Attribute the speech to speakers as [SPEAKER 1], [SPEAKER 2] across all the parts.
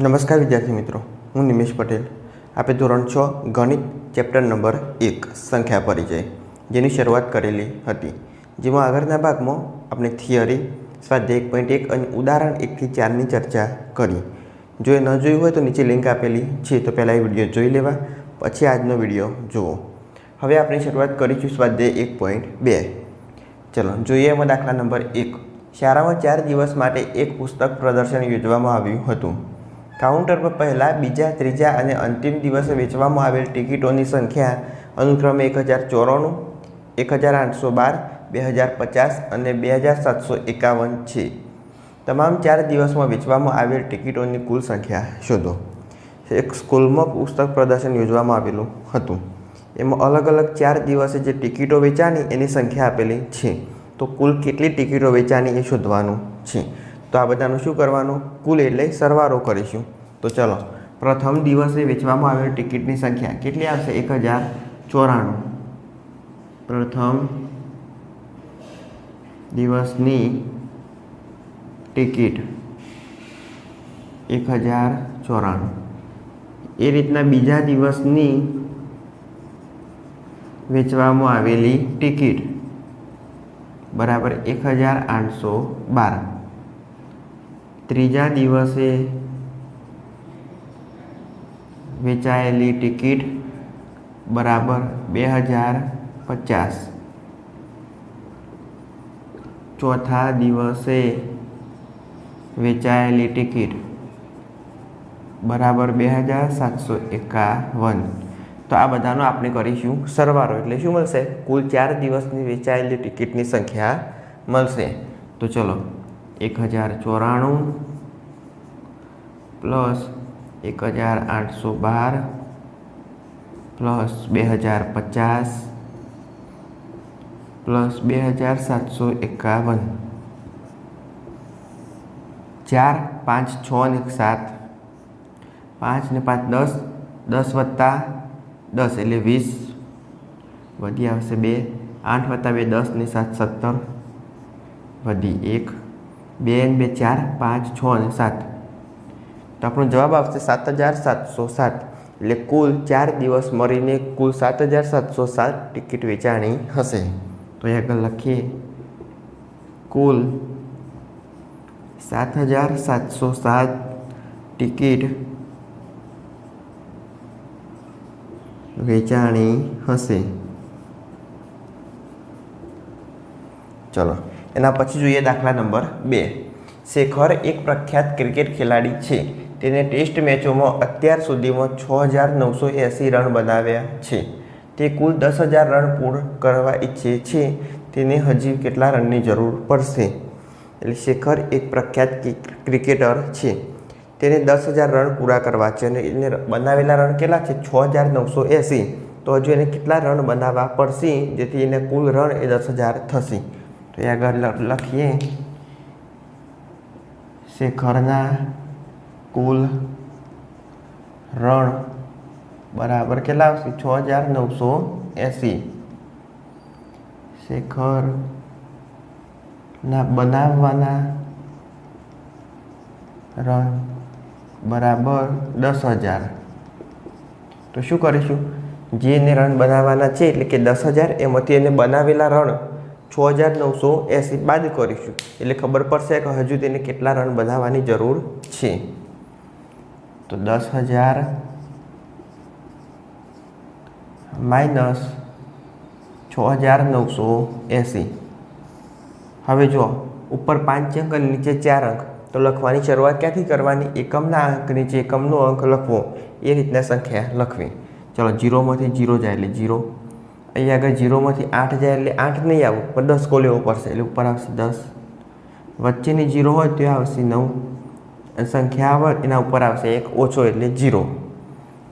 [SPEAKER 1] નમસ્કાર વિદ્યાર્થી મિત્રો, હું નિમેશ પટેલ. આપણે ધોરણ છ, ગણિત, ચેપ્ટર નંબર એક, સંખ્યા પરિચય, જેની શરૂઆત કરેલી હતી. જેમાં આગળના ભાગમાં આપણે થિયરી, સ્વાધ્યાય એક પોઈન્ટ એક અને ઉદાહરણ એકથી ચારની ચર્ચા કરી. જો એ ન જોયું હોય તો નીચે લિંક આપેલી છે, તો પહેલાં એ વીડિયો જોઈ લેવા, પછી આજનો વીડિયો જુઓ. હવે આપણે શરૂઆત કરીશું સ્વાધ્યાય એક પોઈન્ટ બે. ચલો, જોઈએ એમાં દાખલા નંબર એક. શાળામાં ચાર દિવસ માટે એક પુસ્તક પ્રદર્શન યોજવામાં આવ્યું હતું. કાઉન્ટર પર પહેલાં, બીજા, ત્રીજા અને અંતિમ દિવસે વેચવામાં આવેલ ટિકિટોની સંખ્યા અનુક્રમે એક હજાર ચોરાણું, એક હજાર આઠસો બાર, બે હજાર પચાસ અને બે હજાર સાતસો એકાવન છે. તમામ ચાર દિવસમાં વેચવામાં આવેલ ટિકિટોની કુલ સંખ્યા શોધો. એક સ્કૂલમાં પુસ્તક પ્રદર્શન યોજવામાં આવેલું હતું. એમાં અલગ અલગ ચાર દિવસે જે ટિકિટો વેચાણી એની સંખ્યા આપેલી છે. તો કુલ કેટલી ટિકિટો વેચાણી એ શોધવાનું છે. તો આ બધાનું શું કરવાનું? કુલ એટલે સરવારો કરીશું. તો ચલો, પ્રથમ દિવસે વેચવામાં આવેલ ટિકિટની સંખ્યા કેટલી આવશે? એક હજાર ચોરાણું. પ્રથમ દિવસની ટિકિટ એક હજાર ચોરાણું. એ રીતના બીજા દિવસની વેચવામાં આવેલી ટિકિટ બરાબર એક હજાર આઠસો બાર. ત્રીજા દિવસે વેચાયેલી ટિકિટ બરાબર બે હજાર પચાસ. ચોથા દિવસે વેચાયેલી ટિકિટ બરાબર બે હજાર સાતસો એકાવન. તો આ બધાનો આપણે કરીશું સરવારો એટલે શું મળશે? કુલ ચાર દિવસની વેચાયેલી ટિકિટની સંખ્યા મળશે. તો ચલો એક હજાર ચોરાણું પ્લસ એક હજાર આઠસો બાર પ્લસ બે હજાર પચાસ પ્લસ બે હજાર સાતસો એકાવન ચાર પાંચ છ ને સાત પાંચ ને પાંચ દસ દસ વત્તા દસ એટલે વીસ વધી આવશે બે, આઠ વત્તા બે દસ ને સાત સત્તર વધી એક બે ને બે ચાર પાંચ છ અને સાત. તો આપણો જવાબ આવશે સાત હજાર સાતસો સાત. એટલે કુલ ચાર દિવસ મળીને કુલ સાત હજાર સાતસો સાત ટિકિટ વેચાણી હશે. તો એ આગળ લખીએ. કુલ સાત હજાર સાતસો સાત ટિકિટ વેચાણી હશે. ચલો. એના પછી જોઈએ દાખલા નંબર બે. શેખર એક પ્રખ્યાત ક્રિકેટ ખેલાડી છે. તેને ટેસ્ટ મેચોમાં અત્યાર સુધીમાં છ હજાર નવસો એંસી રન બનાવ્યા છે. તે કુલ દસ હજાર રન પૂર્ણ કરવા ઈચ્છે છે. તેને હજી કેટલા રનની જરૂર પડશે? એટલે શેખર એક પ્રખ્યાત ક્રિકેટર છે. તેને દસ હજાર રન પૂરા કરવા છે અને એને બનાવેલા રન કેટલા છે? છ હજાર નવસો એંસી. તો હજુ એને કેટલા રન બનાવવા પડશે? જેથી એને કુલ રન એ દસ હજાર થશે. તો એ આગળ લખીએ. શેખરના કુલ, રણ, બરાબર કેટલા આવશે? છ હજાર નવસો એંસી. શેખરના બનાવવાના રણ, બરાબર દસ હજાર. તો શું કરીશું? જે એને રન બનાવવાના છે, એટલે કે દસ હજાર, એમાંથી એને બનાવેલા રન છ હજાર નવસો એંસી બાદ કરીશું. એટલે ખબર પડશે કે હજુ તેને કેટલા રન બનાવવાની જરૂર છે. તો દસ હજાર માઇનસ છ હજાર નવસો એંસી. હવે જો, ઉપર પાંચ અંક અને નીચે ચાર અંક, તો લખવાની શરૂઆત ક્યાંથી કરવાની? એકમના અંક, નીચે એકમનો અંક લખવો. એ રીતના સંખ્યા લખવી. ચલો, જીરોમાંથી જીરો જાય એટલે જીરો. અહીંયા આગળ જીરોમાંથી આઠ જાય એટલે આઠ નહીં આવું, પણ દસ કો લેવો પડશે. એટલે ઉપર આવશે દસ. વચ્ચેની જીરો હોય તો આવશે નવ. સંખ્યા આવે, એના ઉપર આવશે એક, ઓછો એટલે જીરો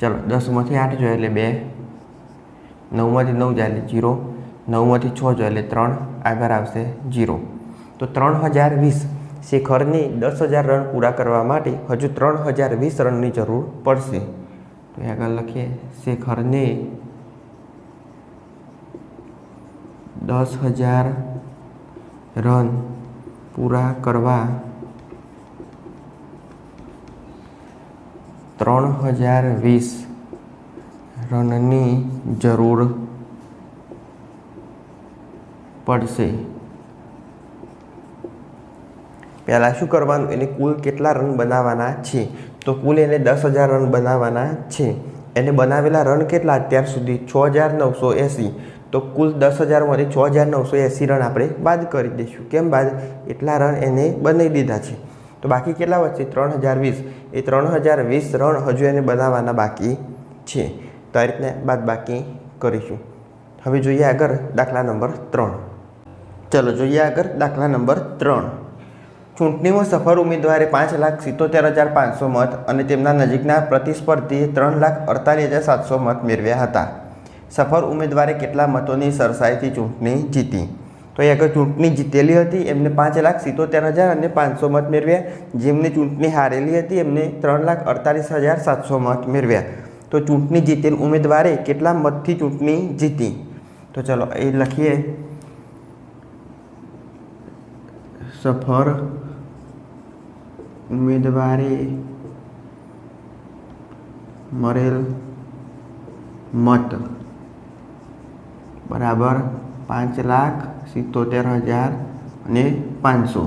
[SPEAKER 1] ચલો, દસમાંથી આઠ જોઈએ એટલે બે. નવમાંથી નવ જાય એટલે જીરો નવમાંથી છ જોઈએ એટલે ત્રણ. આગળ આવશે જીરો તો ત્રણ હજાર વીસ. શેખરની દસ હજાર રન પૂરા કરવા માટે હજુ ત્રણ હજાર વીસ રનની જરૂર પડશે. તો આગળ લખીએ. શેખરને દસ હજાર રન પૂરા કરવા. ત્રણ હજાર વીસ રનની જરૂર પડશે. પહેલાં શું કરવાનું? એને કુલ કેટલા રન બનાવવાના છે? તો કુલ એને દસ હજાર રન બનાવવાના છે. એને બનાવેલા રન કેટલા અત્યાર સુધી? છ હજાર નવસો એંસી. તો કુલ દસ હજારમાંથી છ હજાર નવસો એંસી રન આપણે બાદ કરી દઈશું. કેમ બાદ? એટલા રન એને બનાવી દીધા છે. તો બાકી કેટલા વચ્ચે? ત્રણ હજાર વીસ. એ ત્રણ હજાર વીસ રન હજુ એને બનાવવાના બાકી છે. તો આ રીતના બાદ બાકી કરીશું. હવે જોઈએ આગળ દાખલા નંબર ત્રણ. ચલો જોઈએ આગળ દાખલા નંબર ત્રણ. ચૂંટણીમાં સફળ ઉમેદવારે પાંચ લાખ સિત્તોતેર હજાર પાંચસો મત અને તેમના નજીકના પ્રતિસ્પર્ધીએ ત્રણ લાખ અડતાલીસ હજાર સાતસો મત મેળવ્યા હતા. સફળ ઉમેદવારે કેટલા મતોની સરસાઈથી ચૂંટણી જીતી? તો એ આગળ ચૂંટણી જીતેલી હતી, એમને પાંચ લાખ સિત્તોતેર હજાર અને પાંચસો મત મેળવ્યા. જેમની ચૂંટણી હારેલી હતી, એમને ત્રણ લાખ અડતાલીસ હજાર સાતસો મત મેળવ્યા. તો ચૂંટણી જીતેલ ઉમેદવારે કેટલા મતથી ચૂંટણી જીતી? તો ચલો એ લખીએ. સફળ ઉમેદવારે મળેલ મત બરાબર પાંચ લાખ સિત્તોતેર હજાર અને પાંચસો.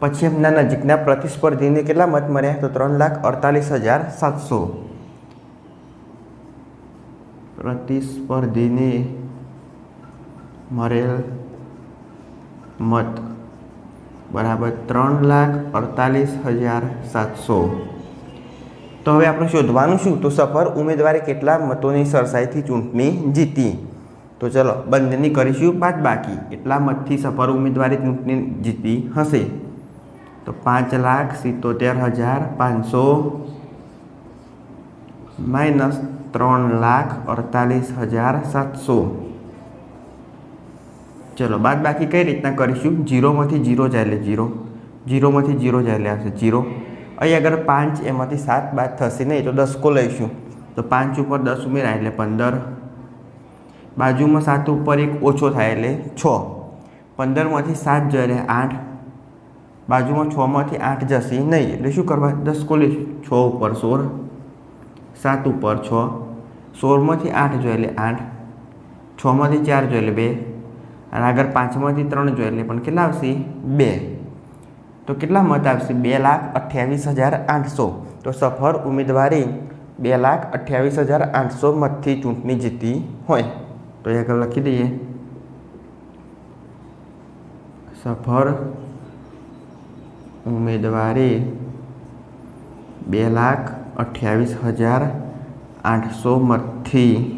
[SPEAKER 1] પછી એમના નજીકના પ્રતિસ્પર્ધીને કેટલા મત મળ્યા? તો ત્રણ લાખ અડતાલીસ હજાર સાતસો. પ્રતિસ્પર્ધીને મળેલ મત બરાબર ત્રણ લાખ અડતાલીસ હજાર સાતસો. તો હવે આપણે શોધવાનું શું? તો સફર ઉમેદવારે કેટલા મતોની સરસાઈથી ચૂંટણી જીતી? તો ચલો બંનેની કરીશું બાદ બાકી. એટલા મતથી સફર ઉમેદવારે ચૂંટણી જીતી હશે. તો પાંચ લાખ સિત્તોતેર હજાર પાંચસો માઇનસ ત્રણ લાખ અડતાલીસ હજાર સાતસો. ચલો બાદ બાકી કઈ રીતના કરીશું? જીરોમાંથી જીરો જાય એટલે જીરો. જીરોમાંથી જીરો જાય એટલે આવશે જીરો. અહીં અગર પાંચ, એમાંથી સાત બાદ થશે નહીં, તો દસકો લઈશું. તો પાંચ ઉપર દસ ઉમેરાય એટલે પંદર. બાજુમાં સાત ઉપર એક ઓછો થાય એટલે છ. પંદરમાંથી સાત જાય એટલે આઠ. બાજુમાં છમાંથી આઠ જશે નહીં, એટલે શું કરવા? દસકો લઈશું. છ ઉપર સોળ. સાત ઉપર છ. સોળમાંથી આઠ જોઈએ એટલે આઠ. છમાંથી ચાર જોઈએ એટલે બે. અને આગળ પાંચમાંથી ત્રણ જોઈએ એટલે પણ કેટલા આવશે? બે. તો કેટલા મત આવશે? બે લાખ અઠ્યાવીસ હજાર આઠસો. તો સફળ ઉમેદવારે બે લાખ અઠ્યાવીસ હજાર આઠસો મતથી ચૂંટણી જીતી હોય. તો એ આગળ લખી દઈએ. સફળ ઉમેદવારે બે લાખ અઠ્યાવીસ હજાર આઠસો મતથી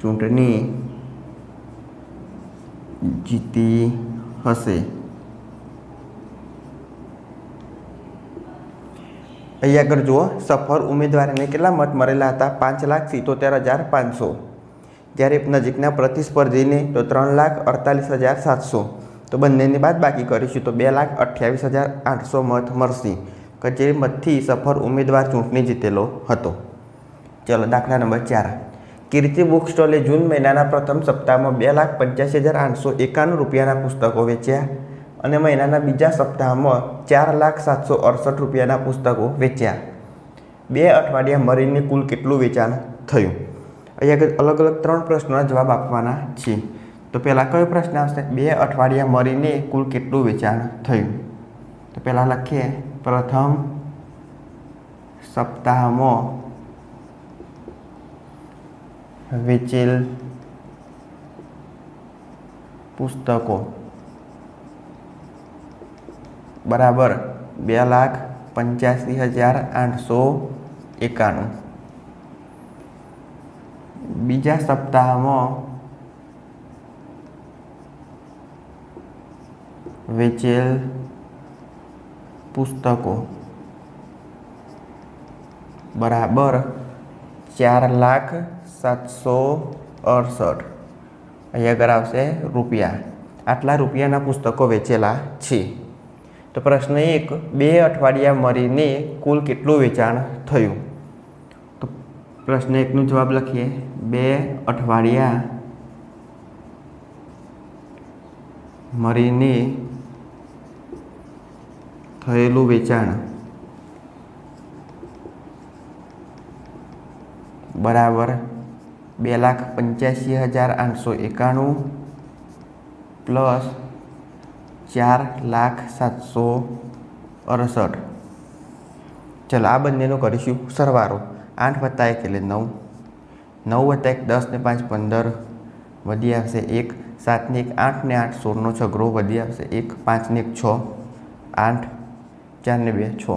[SPEAKER 1] ચૂંટણી જીતી હશે અહીંયા આગળ જુઓ, સફળ ઉમેદવારને કેટલા મત મળેલા હતા? પાંચ લાખ સિત્તોતેર હજાર પાંચસો. જ્યારે નજીકના પ્રતિસ્પર્ધીને તો ત્રણ લાખ અડતાલીસ હજાર સાતસો. તો બંનેની બાદ બાકી કરીશું તો બે લાખ અઠ્યાવીસ હજાર આઠસો મત મળશે. કે જે મતથી સફળ ઉમેદવાર ચૂંટણી જીતેલો હતો. ચલો, દાખલા નંબર ચાર. કીર્તિ બુક સ્ટોલે જૂન મહિનાના પ્રથમ સપ્તાહમાં બે લાખ પંચ્યાસી હજાર આઠસો એકાણું રૂપિયાના પુસ્તકો વેચ્યા અને મહિનાના બીજા સપ્તાહમાં ચાર લાખ સાતસો અડસઠ રૂપિયાના પુસ્તકો વેચ્યા. બે અઠવાડિયા મરીને કુલ કેટલું વેચાણ થયું? અહીંયા અલગ અલગ ત્રણ પ્રશ્નોના જવાબ આપવાના છે તો પહેલાં કયો પ્રશ્ન આવશે? બે અઠવાડિયા મરીને કુલ કેટલું વેચાણ થયું? તો પહેલાં લખીએ. પ્રથમ સપ્તાહમાં વેચેલ પુસ્તકો. બરાબર બે લાખ પંચ્યાસી હજાર આઠસો એકાણું. બીજા સપ્તાહમાં વેચેલ પુસ્તકો. બરાબર ચાર લાખ સાતસો અડસઠ. અહીંયા આગળ આવશે રૂપિયા. આટલા રૂપિયાના પુસ્તકો વેચેલા છે. તો પ્રશ્ન એક, બે અઠવાડિયા મળીને કુલ કેટલું વેચાણ થયું? તો પ્રશ્ન એકનો જવાબ લખીએ. બે અઠવાડિયા મળીને થયેલું વેચાણ. બરાબર. બે લાખ પંચ્યાસી હજાર આઠસો એકાણું પ્લસ ચાર લાખ સાતસો અડસઠ. ચલો, આ બંનેનો કરીશું સરવારો. આઠ વત્તા એક એટલે નવ. નવ વત્તા એક, દસ ને પાંચ, પંદર. વધી આવશે એક. સાતને એક, આઠ ને આઠ સોળનો છગરો વધી આવશે એક પાંચને એક, છ. આઠ ચારને બે, છ.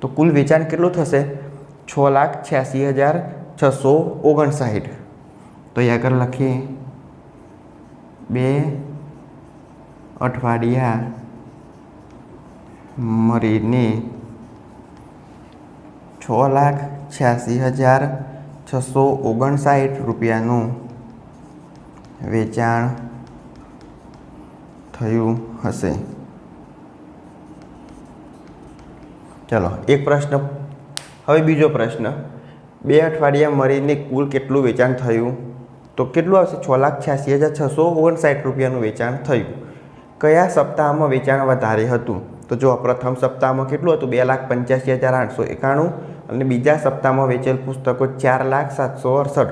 [SPEAKER 1] તો કુલ વેચાણ કેટલું થશે? છ લાખ છ્યાસી હજાર છસો ઓગણસાઠ. તો એ આગળ લખીએ. બે અઠવાડિયા મરીને છ લાખ છ્યાસી હજાર છસો ઓગણસાઠ રૂપિયાનું વેચાણ થયું હશે. ચલો, એક પ્રશ્ન. હવે બીજો પ્રશ્ન. બે અઠવાડિયા મળીને કુલ કેટલું વેચાણ થયું? તો કેટલું આવશે? છ લાખ છ્યાસી હજાર છસો ઓગણસાઠ રૂપિયાનું વેચાણ થયું. કયા સપ્તાહમાં વેચાણ વધારે હતું? તો જો પ્રથમ સપ્તાહમાં કેટલું હતું? બે લાખ પંચ્યાસી હજાર આઠસો એકાણું અને બીજા સપ્તાહમાં વેચેલ પુસ્તકો ચાર લાખ સાતસો અડસઠ.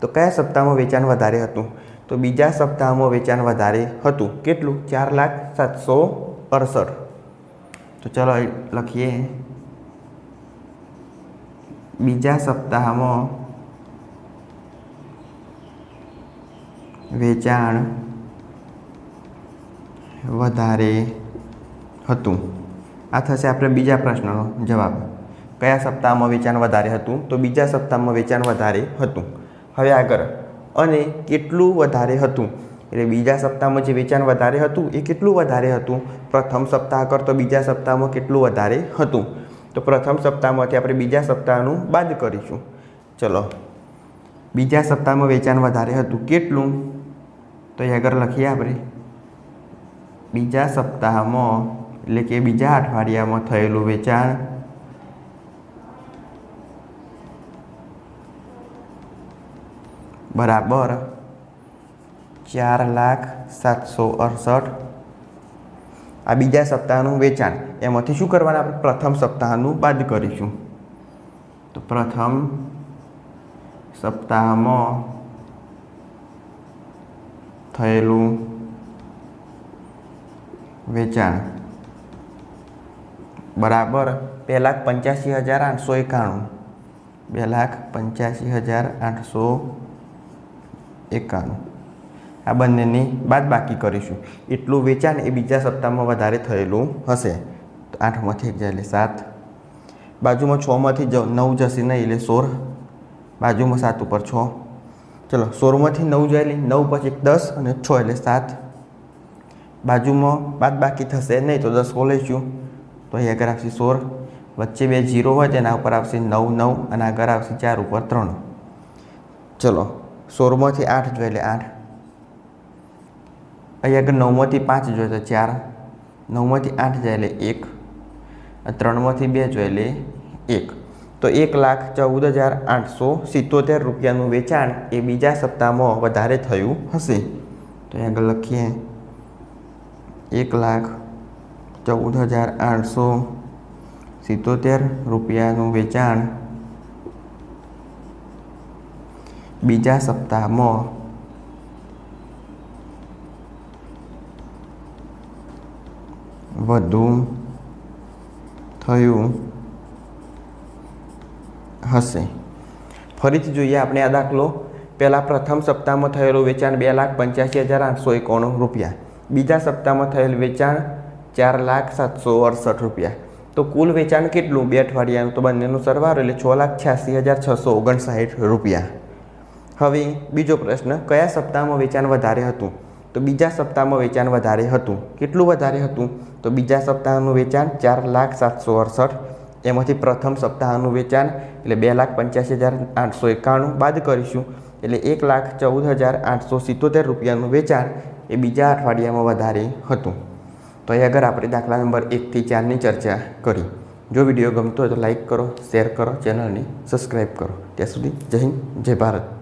[SPEAKER 1] તો કયા સપ્તાહમાં વેચાણ વધારે હતું? તો બીજા સપ્તાહમાં વેચાણ વધારે હતું. કેટલું? ચાર લાખ સાતસો અડસઠ. તો ચલો લખીએ. બીજા સપ્તાહમાં વેચાણ વધારે હતું. આ થશે આપણે બીજા પ્રશ્નનો જવાબ. કયા સપ્તાહમાં વેચાણ વધારે હતું? તો બીજા સપ્તાહમાં વેચાણ વધારે હતું. હવે આગળ. અને કેટલું વધારે હતું? એટલે બીજા સપ્તાહમાં જે વેચાણ વધારે હતું, એ કેટલું વધારે હતું? પ્રથમ સપ્તાહ કરતો બીજા સપ્તાહમાં કેટલું વધારે હતું? તો પ્રથમ સપ્તાહમાંથી આપણે બીજા સપ્તાહનું બાદ કરીશું. ચલો. બીજા સપ્તાહમાં વેચાણ વધારે હતું. કેટલું? તો એ આગળ લખીએ આપણે. બીજા સપ્તાહમાં, એટલે કે બીજા અઠવાડિયામાં થયેલું વેચાણ. બરાબર. ચાર લાખ સાતસો અડસઠ. આ બીજા સપ્તાહનું વેચાણ. એમાંથી શું કરવાના? આપણે પ્રથમ સપ્તાહનું બાદ કરીશું. તો પ્રથમ સપ્તાહમાં થયેલું વેચાણ. બરાબર બે લાખ પંચ્યાસી હજાર આઠસો એકાણું. બે લાખ પંચ્યાસી હજાર આઠસો એકાણું. આ બંનેની બાદ બાકી કરીશું. એટલું વેચાણ એ બીજા સપ્તાહમાં વધારે થયેલું હશે. તો આઠમાંથી એક જાય એટલે સાત. બાજુમાં છમાંથી જ નવ જશે નહીં એટલે સોળ. બાજુમાં સાત ઉપર છ. ચલો, સોળમાંથી નવ જાય એટલે નવ પછી દસ અને છ એટલે સાત. બાજુમાં બાદ બાકી થશે નહીં તો દસ ખોલીશું તો અહીં આગળ આવશે સોળ. વચ્ચે બે જીરો હોય તેના ઉપર આવશે નવ નવ અને આગળ આવશે ચાર ઉપર ત્રણ. ચલો, સોળમાંથી આઠ જોઈએ એટલે આઠ. અહીં આગળ નવમાંથી પાંચ જોઈએ તો ચાર. નવમાંથી આઠ જાય એટલે એક. ત્રણમાંથી બે જોઈએ એટલે એક. તો એક લાખ ચૌદ હજાર આઠસો સિત્તોતેર રૂપિયાનું વેચાણ એ બીજા સપ્તાહમાં વધારે થયું હશે. તો આગળ લખીએ. એક લાખ ચૌદ હજાર આઠસો સિત્તોતેર રૂપિયાનું વેચાણ બીજા સપ્તાહમાં વધુ થયું હશે. ફરીથી જોઈએ આપણે આ દાખલો. પહેલાં પ્રથમ સપ્તાહમાં થયેલું વેચાણ બે લાખ પંચ્યાસી હજાર આઠસો એકાણું રૂપિયા. બીજા સપ્તાહમાં થયેલ વેચાણ ચાર લાખ સાતસો અડસઠ રૂપિયા. તો કુલ વેચાણ કેટલું? બે અઠવાડિયાનું. તો બંનેનું સરવાળો એટલે છ લાખ છ્યાસી હજાર છસો ઓગણસાઠ રૂપિયા. હવે બીજો પ્રશ્ન, કયા સપ્તાહમાં વેચાણ વધારે હતું? તો બીજા સપ્તાહમાં વેચાણ વધારે હતું. કેટલું વધારે હતું? તો બીજા સપ્તાહનું વેચાણ ચાર લાખ સાતસો અડસઠ. એમાંથી પ્રથમ સપ્તાહનું વેચાણ એટલે બે લાખ પંચ્યાસી હજાર આઠસો એકાણું બાદ કરીશું. એટલે એક લાખ ચૌદ હજાર આઠસો સિત્તોતેર રૂપિયાનું વેચાણ એ બીજા અઠવાડિયામાં વધારે હતું. તો અહીં આગળ આપણે દાખલા નંબર એકથી ચારની ચર્ચા કરી. જો વીડિયો ગમતો હોય તો લાઈક કરો, શેર કરો, ચેનલને સબસ્ક્રાઈબ કરો. ત્યાં સુધી જય હિન્દ, જય ભારત.